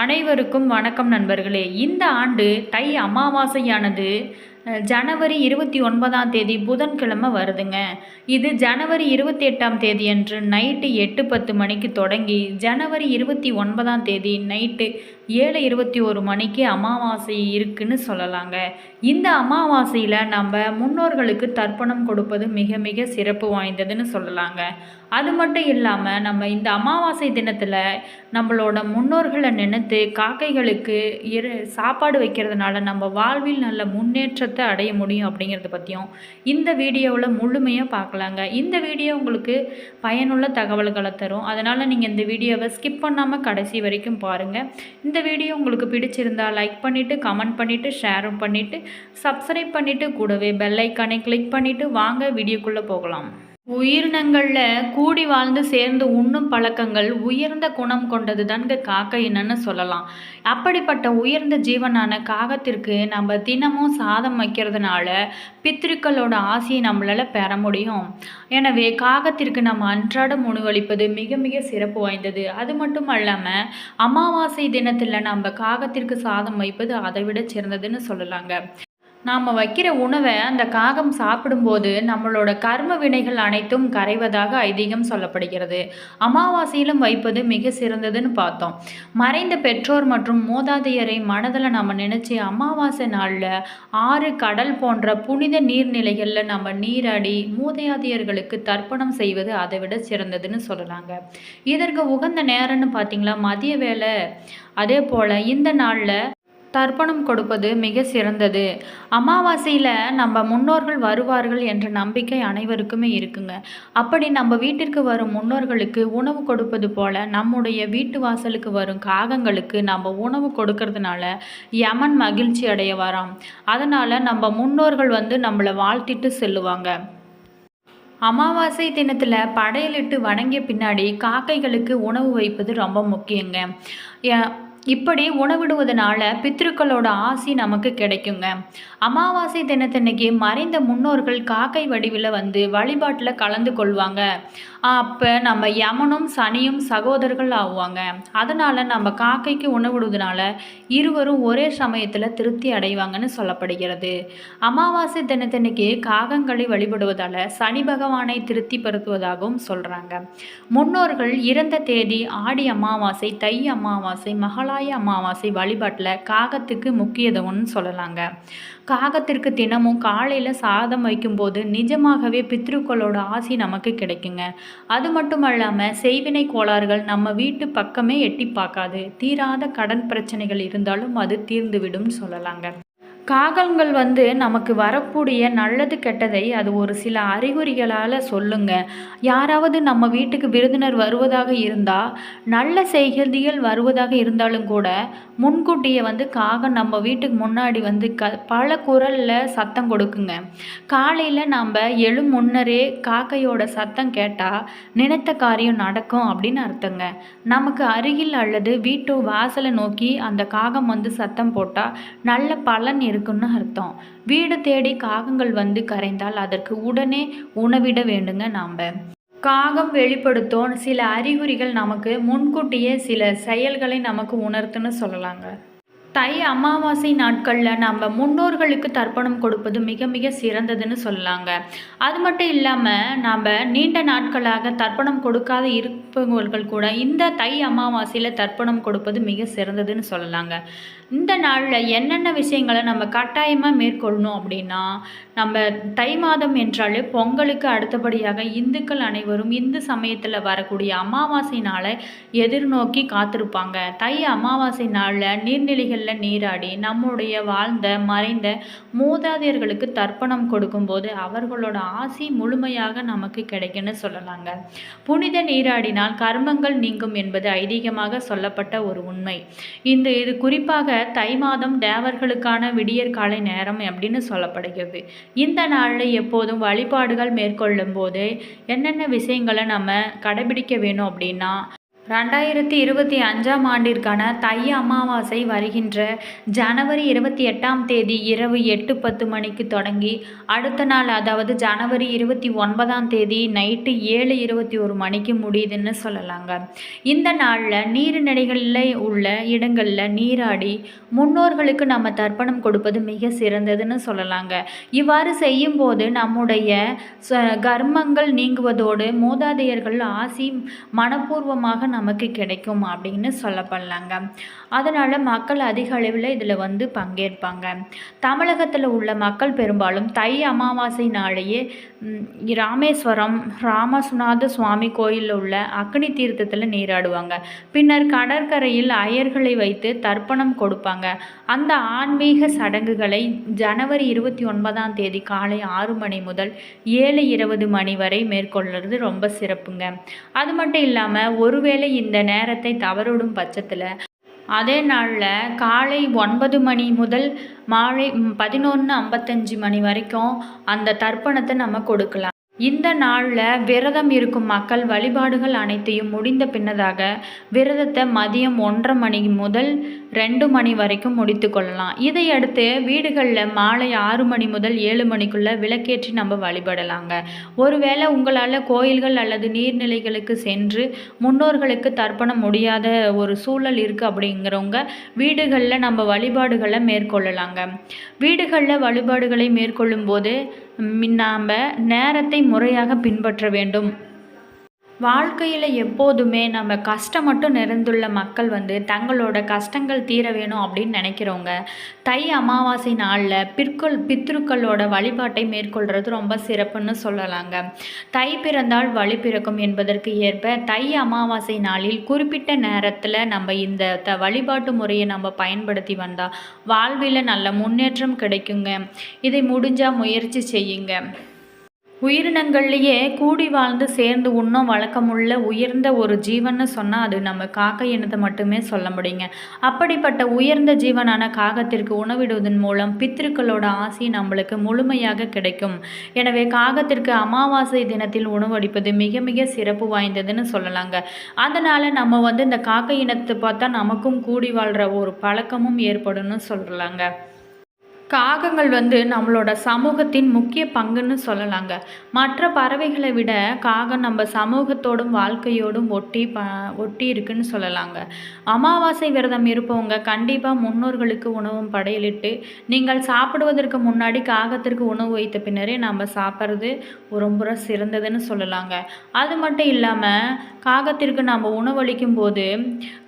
அனைவருக்கும் வணக்கம் நண்பர்களே. இந்த ஆண்டு தை அமாவாசையானது ஜனவரி இருபத்தி ஒன்பதாம் தேதி புதன்கிழமை வருதுங்க. இது ஜனவரி இருபத்தி எட்டாம் தேதி அன்று நைட்டு எட்டு பத்து மணிக்கு தொடங்கி ஜனவரி இருபத்தி ஒன்பதாம் தேதி நைட்டு ஏழு இருபத்தி ஒரு மணிக்கு அமாவாசை இருக்குன்னு சொல்லலாங்க. இந்த அமாவாசையில் நம்ம முன்னோர்களுக்கு தர்ப்பணம் கொடுப்பது மிக மிக சிறப்பு வாய்ந்ததுன்னு சொல்லலாங்க. அது மட்டும் இல்லாமல் நம்ம இந்த அமாவாசை தினத்தில் நம்மளோட முன்னோர்களை நினைத்து காக்கைகளுக்கு இரு சாப்பாடு வைக்கிறதுனால நம்ம வாழ்வில் நல்ல முன்னேற்றத்தை அடைய முடியும் அப்படிங்கிறத பற்றியும் இந்த வீடியோவில் முழுமையாக பார்க்கலாங்க இந்த வீடியோ உங்களுக்கு பயனுள்ள தகவல்களை தரும். அதனால் நீங்கள் இந்த வீடியோவை ஸ்கிப் பண்ணாமல் கடைசி வரைக்கும் பாருங்கள் இந்த வீடியோ உங்களுக்கு பிடிச்சிருந்தா லைக் பண்ணிவிட்டு கமெண்ட் பண்ணிவிட்டு ஷேரும் பண்ணிவிட்டு சப்ஸ்கிரைப் பண்ணிவிட்டு கூடவே பெல் ஐக்கானை கிளிக் பண்ணிவிட்டு வாங்க வீடியோக்குள்ளே போகலாம். உயிரினங்களில் கூடி வாழ்ந்து சேர்ந்து உண்ணும் பழக்கங்கள் உயர்ந்த குணம் கொண்டது தான்ங்க காக்கை என்னன்னு சொல்லலாம். அப்படிப்பட்ட உயர்ந்த ஜீவனான காகத்திற்கு நம்ம தினமும் சாதம் வைக்கிறதுனால பித்திருக்களோட ஆசையை நம்மளால் பெற முடியும். எனவே காகத்திற்கு நம்ம அன்றாடம் உணவளிப்பது மிக மிக சிறப்பு வாய்ந்தது. அது மட்டும் அல்லாமல் அமாவாசை தினத்தில் நம்ம காகத்திற்கு சாதம் வைப்பது அதை விட சிறந்ததுன்னு சொல்லலாங்க. நாம் வைக்கிற உணவை அந்த காகம் சாப்பிடும்போது நம்மளோட கர்ம வினைகள் அனைத்தும் கரைவதாக ஐதீகம் சொல்லப்படுகிறது. அமாவாசையிலும் வைப்பது மிக சிறந்ததுன்னு பார்த்தோம். மறைந்த பெற்றோர் மற்றும் மூதாதையரை மனதில் நம்ம நினச்சி அமாவாசை நாளில் ஆறு கடல் போன்ற புனித நீர்நிலைகளில் நம்ம நீராடி மூதாதையர்களுக்கு தர்ப்பணம் செய்வது அதை விட சிறந்ததுன்னு சொல்லலாங்க. இதற்கு உகந்த நேரம்னு பார்த்தீங்களா? மதிய வேலை அதே போல் இந்த நாளில் தர்ப்பணம் கொடுப்பது மிக சிறந்தது. அமாவாசையில் நம்ம முன்னோர்கள் வருவார்கள் என்ற நம்பிக்கை அனைவருக்குமே இருக்குங்க. அப்படி நம்ம வீட்டிற்கு வரும் முன்னோர்களுக்கு உணவு கொடுப்பது போல நம்முடைய வீட்டு வாசலுக்கு வரும் காகங்களுக்கு நம்ம உணவு கொடுக்கறதுனால யமன் மகிழ்ச்சி அடைய வராம் அதனால் நம்ம முன்னோர்கள் வந்து நம்மளை வாழ்த்திட்டு செல்லுவாங்க. அமாவாசை தினத்தில் படையலிட்டு வணங்கிய பின்னாடி காக்கைகளுக்கு உணவு வைப்பது ரொம்ப முக்கியங்க. இப்படி உணவிடுவதனால பித்ருக்களோட ஆசி நமக்கு கிடைக்குங்க. அமாவாசை தினத்தன்னைக்கு மறைந்த முன்னோர்கள் காக்கை வடிவில் வந்து வழிபாட்டில் கலந்து கொள்வாங்க. அப்போ நம்ம யமனும் சனியும் சகோதரர்கள் ஆகுவாங்க. அதனால் நம்ம காக்கைக்கு உணவிடுவதனால இருவரும் ஒரே சமயத்தில் திருப்தி அடைவாங்கன்னு சொல்லப்படுகிறது. அமாவாசை தினத்தன்னைக்கு காகங்களை வழிபடுவதால் சனி பகவானை திருப்திப்படுத்துவதாகவும் சொல்கிறாங்க முன்னோர்கள் இறந்த தேதி ஆடி அமாவாசை தை அமாவாசை மகளாய அமாவாசை வழிபாட்டில் காகத்துக்கு முக்கியத்துவம்னு சொல்லலாங்க. காகத்திற்கு தினமும் காலையில் சாதம் வைக்கும்போது நிஜமாகவே பித்ருக்களோட ஆசி நமக்கு கிடைக்குங்க. அது மட்டும் இல்லாமல் செய்வினை கோளாறுகள் நம்ம வீட்டு பக்கமே எட்டி பார்க்காது. தீராத கடன் பிரச்சனைகள் இருந்தாலும் அது தீர்ந்துவிடும் சொல்லலாங்க. காகங்கள் வந்து நமக்கு வரக்கூடிய நல்லது கெட்டதை அது ஒரு சில அறிகுறிகளால் சொல்லுங்க. யாராவது நம்ம வீட்டுக்கு விருந்தினர் வருவதாக இருந்தால் நல்ல செய்திகள் வருவதாக இருந்தாலும் கூட முன்கூட்டியே வந்து காகம் நம்ம வீட்டுக்கு முன்னாடி வந்து க பல குரலில் சத்தம் கொடுக்குங்க. காலையில் நம்ம எழும் முன்னரே காக்கையோட சத்தம் கேட்டால் நினைத்த காரியம் நடக்கும் அப்படின்னு அர்த்தங்க. நமக்கு அருகில் அல்லது வீட்டு வாசலை நோக்கி அந்த காகம் வந்து சத்தம் போட்டால் நல்ல பலன் இருக்குன்னு அர்த்தம். வீடு தேடி காகங்கள் வந்து கரைந்தால் அதற்கு உடனே உணவிட வேண்டுங்க நாம் காகம் வெளிப்படுத்தும் சில அறிகுறிகள் நமக்கு முன்கூட்டியே சில செயல்களை நமக்கு உணர்த்துன்னு சொல்லலாங்க. தை அமாவாசை நாட்களில் நம்ம முன்னோர்களுக்கு தர்ப்பணம் கொடுப்பது மிக மிக சிறந்ததுன்னு சொல்லலாங்க. அது மட்டும் இல்லாமல் நாம் நீண்ட நாட்களாக தர்ப்பணம் கொடுக்காத இருப்பவர்கள் கூட இந்த தை அமாவாசையில் தர்ப்பணம் கொடுப்பது மிக சிறந்ததுன்னு சொல்லலாங்க. இந்த நாளில் என்னென்ன விஷயங்களை நம்ம கட்டாயமாக மேற்கொள்ளணும் அப்படின்னா நம்ம தை மாதம் என்றாலே பொங்கலுக்கு அடுத்தபடியாக இந்துக்கள் அனைவரும் இந்து சமயத்தில் வரக்கூடிய அமாவாசை நாளை எதிர்நோக்கி காத்திருப்பாங்க. தை அமாவாசை நாளில் நீர்நிலைகளில் நீராடி நம்முடைய வாழ்ந்த மறைந்த மூதாதையர்களுக்கு தர்ப்பணம் கொடுக்கும்போது அவர்களோட ஆசி முழுமையாக நமக்கு கிடைக்குன்னு சொல்லலாங்க. புனித நீராடினால் கர்மங்கள் நீங்கும் என்பது ஐதீகமாக சொல்லப்பட்ட ஒரு உண்மை. இந்த இது குறிப்பாக தை மாதம் தேவர்களுக்கான விடியற் காலை நேரம் அப்படின்னு சொல்லப்படுகிறது. இந்த நாளில் எப்போதும் வழிபாடுகள் மேற்கொள்ளும் போது என்னென்ன விஷயங்களை நம்ம கடைபிடிக்க வேணும் அப்படின்னா ரெண்டாயிரத்தி இருபத்தி அஞ்சாம் ஆண்டிற்கான தை அமாவாசை வருகின்ற ஜனவரி இருபத்தி எட்டாம் தேதி இரவு எட்டு பத்து மணிக்கு தொடங்கி அடுத்த நாள் அதாவது ஜனவரி இருபத்தி ஒன்பதாம் தேதி நைட்டு ஏழு இருபத்தி ஒரு மணிக்கு முடியுதுன்னு சொல்லலாங்க. இந்த நாளில் நீர்நிலைகளில் உள்ள இடங்களில் நீராடி முன்னோர்களுக்கு நம்ம தர்ப்பணம் கொடுப்பது மிக சிறந்ததுன்னு சொல்லலாங்க. இவ்வாறு செய்யும்போது நம்முடைய ச கர்மங்கள் நீங்குவதோடு மூதாதையர்கள் ஆசி மனப்பூர்வமாக நமக்கு கிடைக்கும் அப்படின்னு சொல்லப்படலாங்க. அதனால் மக்கள் அதிக அளவில் இதில் வந்து பங்கேற்பாங்க. தமிழகத்தில் உள்ள மக்கள் பெரும்பாலும் தை அமாவாசை நாளையே ராமேஸ்வரம் ராமசுநாத சுவாமி கோயிலில் உள்ள அக்னி தீர்த்தத்தில் நீராடுவாங்க. பின்னர் கடற்கரையில் அயர்களை வைத்து தர்ப்பணம் கொடுப்பாங்க. அந்த ஆன்மீக சடங்குகளை ஜனவரி இருபத்தி ஒன்பதாம் தேதி காலை ஆறு மணி முதல் ஏழு இருபது மணி வரை மேற்கொள்வது ரொம்ப சிறப்புங்க. அது மட்டும் இல்லாமல் ஒருவேளை இந்த நேரத்தை தவறிடும் பட்சத்தில் அதே நாளில் காலை ஒன்பது மணி முதல் மாலை பதினொன்று ஐம்பத்தஞ்சு மணி வரைக்கும் அந்த தர்ப்பணத்தை நம்ம கொடுக்கலாம். இந்த நாளில் விரதம் இருக்கும் மக்கள் வழிபாடுகள் அனைத்தையும் முடிந்த பின்னதாக விரதத்தை மதியம் ஒன்றரை மணி முதல் ரெண்டு மணி வரைக்கும் முடித்து கொள்ளலாம். இதையடுத்து வீடுகளில் மாலை ஆறு மணி முதல் ஏழு மணிக்குள்ளே விளக்கேற்றி நம்ம வழிபடலாங்க. ஒருவேளை உங்களால் கோயில்கள் அல்லது நீர்நிலைகளுக்கு சென்று முன்னோர்களுக்கு தர்ப்பணம் முடியாத ஒரு சூழல் இருக்குது அப்படிங்கிறவங்க வீடுகளில் நம்ம வழிபாடுகளை மேற்கொள்ளலாங்க. வீடுகளில் வழிபாடுகளை மேற்கொள்ளும் போது நாம் நேரத்தை முறையாக பின்பற்ற வேண்டும். வாழ்க்கையில் எப்போதுமே நம்ம கஷ்டம் மட்டும் நிறைந்துள்ள மக்கள் வந்து தங்களோட கஷ்டங்கள் தீர வேணும் அப்படின்னு நினைக்கிறவங்க தை அமாவாசை நாளில் பிற்கொள் பித்ருக்களோட வழிபாட்டை மேற்கொள்கிறது ரொம்ப சிறப்புன்னு சொல்லலாங்க. தை பிறந்தால் வழி பிறக்கும் என்பதற்கு ஏற்ப தை அமாவாசை நாளில் குறிப்பிட்ட நேரத்தில் நம்ம இந்த த வழிபாட்டு முறையை நம்ம பயன்படுத்தி வந்தால் வாழ்வில் நல்ல முன்னேற்றம் கிடைக்குங்க. இதை முடிஞ்சால் முயற்சி செய்யுங்க. உயிரினங்கள்லேயே கூடி வாழ்ந்து சேர்ந்து உண்ணும் வழக்கமுள்ள உயர்ந்த ஒரு ஜீவன்னு சொன்னால் அது நம்ம காக்கை இனத்தை மட்டுமே சொல்ல முடியுங்க. அப்படிப்பட்ட உயர்ந்த ஜீவனான காகத்திற்கு உணவிடுவதன் மூலம் பித்திருக்களோட ஆசி நம்மளுக்கு முழுமையாக கிடைக்கும். எனவே காகத்திற்கு அமாவாசை தினத்தில் உணவளிப்பது மிக மிக சிறப்பு வாய்ந்ததுன்னு சொல்லலாங்க. அதனால் நம்ம வந்து இந்த காக்கை இனத்தை பார்த்தா நமக்கும் கூடி வாழ்கிற ஒரு பழக்கமும் ஏற்படும்னு சொல்லலாங்க காகங்கள் வந்து நம்மளோட சமூகத்தின் முக்கிய பங்குன்னு சொல்லலாங்க. மற்ற பறவைகளை விட காகம் நம்ம சமூகத்தோடும் வாழ்க்கையோடும் ஒட்டி ப ஒட்டி இருக்குன்னு சொல்லலாங்க. அமாவாசை விரதம் இருப்பவங்க கண்டிப்பாக முன்னோர்களுக்கு உணவும் படையலிட்டு நீங்கள் சாப்பிடுவதற்கு முன்னாடி காகத்திற்கு உணவு வைத்த பின்னரே நம்ம சாப்பிட்றது ரொம்ப சிறந்ததுன்னு சொல்லலாங்க. அது மட்டும் இல்லாமல் காகத்திற்கு நம்ம உணவளிக்கும் போது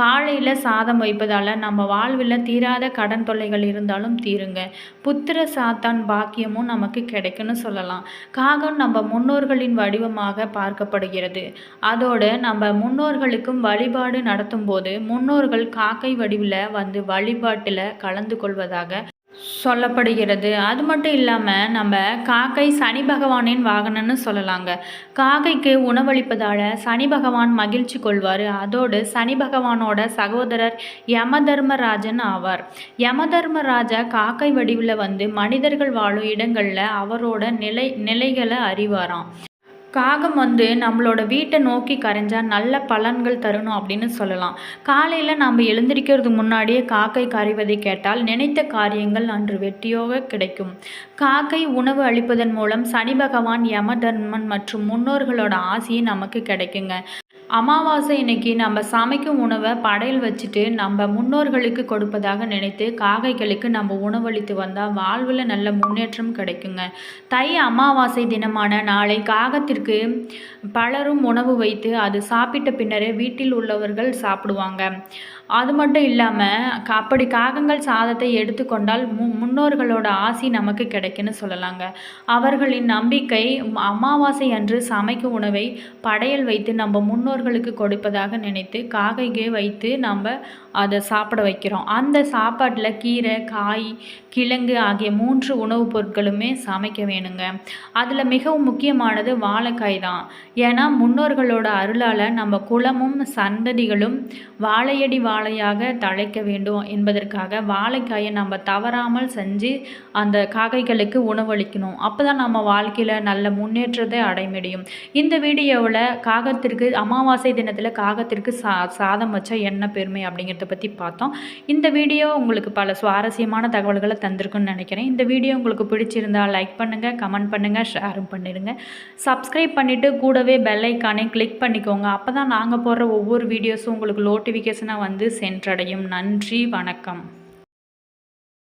காலையில் சாதம் வைப்பதால் நம்ம வாழ்வில் தீராத கடன் தொல்லைகள் இருந்தாலும் தீருங்க. புத்திர சாத்தான் பாக்கியமும் நமக்கு கிடைக்குன்னு சொல்லலாம். காகம் நம்ம முன்னோர்களின் வடிவமாக பார்க்கப்படுகிறது. அதோடு நம்ம முன்னோர்களுக்கும் வழிபாடு நடத்தும் போது முன்னோர்கள் காக்கை வடிவில் வந்து வழிபாட்டில் கலந்து கொள்வதாக சொல்லப்படுகிறது. அது மட்டும் இல்லாமல் நம்ம காக்கை சனி பகவானின் வாகனம்னு சொல்லலாங்க. காக்கைக்கு உணவளிப்பதால் சனி பகவான் மகிழ்ச்சி கொள்வார். அதோடு சனி பகவானோட சகோதரர் யமதர்மராஜன் ஆவார். யமதர்மராஜா காக்கை வடிவில் வந்து மனிதர்கள் வாழும் இடங்களில் அவரோட நிலை நிலைகளை அறிவாராம். காகம் வந்து நம்மளோட வீட்டை நோக்கி கரைஞ்சால் நல்ல பலன்கள் தரணும் அப்படின்னு சொல்லலாம். காலையில் நம்ம எழுந்திருக்கிறதுக்கு முன்னாடியே காக்கை கரைவதை கேட்டால் நினைத்த காரியங்கள் அன்று வெற்றியோக கிடைக்கும். காக்கை உணவு அளிப்பதன் மூலம் சனி பகவான் யமதர்மன் மற்றும் முன்னோர்களோட ஆசையும் நமக்கு கிடைக்குங்க. அமாவாசை இன்னைக்கு நம்ம சமைக்கும் உணவை படையல் வச்சுட்டு நம்ம முன்னோர்களுக்கு கொடுப்பதாக நினைத்து காகைகளுக்கு நம்ம உணவளித்து வந்தால் வாழ்வில் நல்ல முன்னேற்றம் கிடைக்குங்க. தை அமாவாசை தினமான நாளை காகத்திற்கு பலரும் உணவு வைத்து அது சாப்பிட்ட பின்னரே வீட்டில் உள்ளவர்கள் சாப்பிடுவாங்க. அது மட்டும் இல்லாமல் அப்படி காகங்கள் சாதத்தை எடுத்துக்கொண்டால் மு முன்னோர்களோட ஆசி நமக்கு கிடைக்குன்னு சொல்லலாங்க. அவர்களின் நம்பிக்கை அமாவாசை அன்று சமைக்கும் உணவை படையல் வைத்து நம்ம முன்னோர்களுக்கு கொடுப்பதாக நினைத்து காகைக்கு வைத்து நம்ம அதை சாப்பிட வைக்கிறோம். அந்த சாப்பாட்டில் கீரை காய் கிழங்கு ஆகிய மூன்று உணவுப் பொருட்களுமே சமைக்க வேணுங்க. அதில் மிகவும் முக்கியமானது வாழைக்காய் தான். ஏன்னா முன்னோர்களோட அருளால் நம்ம குளமும் சந்ததிகளும் வாழையடி வாழையாக தழைக்க வேண்டும் என்பதற்காக வாழைக்காயை நம்ம தவறாமல் செஞ்சு அந்த காக்கைகளுக்கு உணவளிக்கணும். அப்போ தான் நம்ம வாழ்க்கையில் நல்ல முன்னேற்றத்தை அடைமுடியும் இந்த வீடியோவில் காகத்திற்கு அமாவாசை தினத்தில் காகத்திற்கு சா சாதம் வச்சா என்ன பெருமை அப்படிங்கிறத பற்றி பார்த்தோம். இந்த வீடியோ உங்களுக்கு பல சுவாரஸ்யமான தகவல்களை தந்திருக்குன்னு நினைக்கிறேன். இந்த வீடியோ உங்களுக்கு பிடிச்சிருந்தா லைக் பண்ணுங்கள் கமெண்ட் பண்ணுங்கள் ஷேரும் பண்ணிடுங்க. சப்ஸ்கிரைப் பண்ணிவிட்டு கூடவே பெல்லைக்கானே கிளிக் பண்ணிக்கோங்க. அப்போ தான் நாங்கள் போடுற ஒவ்வொரு வீடியோஸும் உங்களுக்கு நோட்டிஃபிகேஷனாக வந்து சென்றடையும் நன்றி வணக்கம்.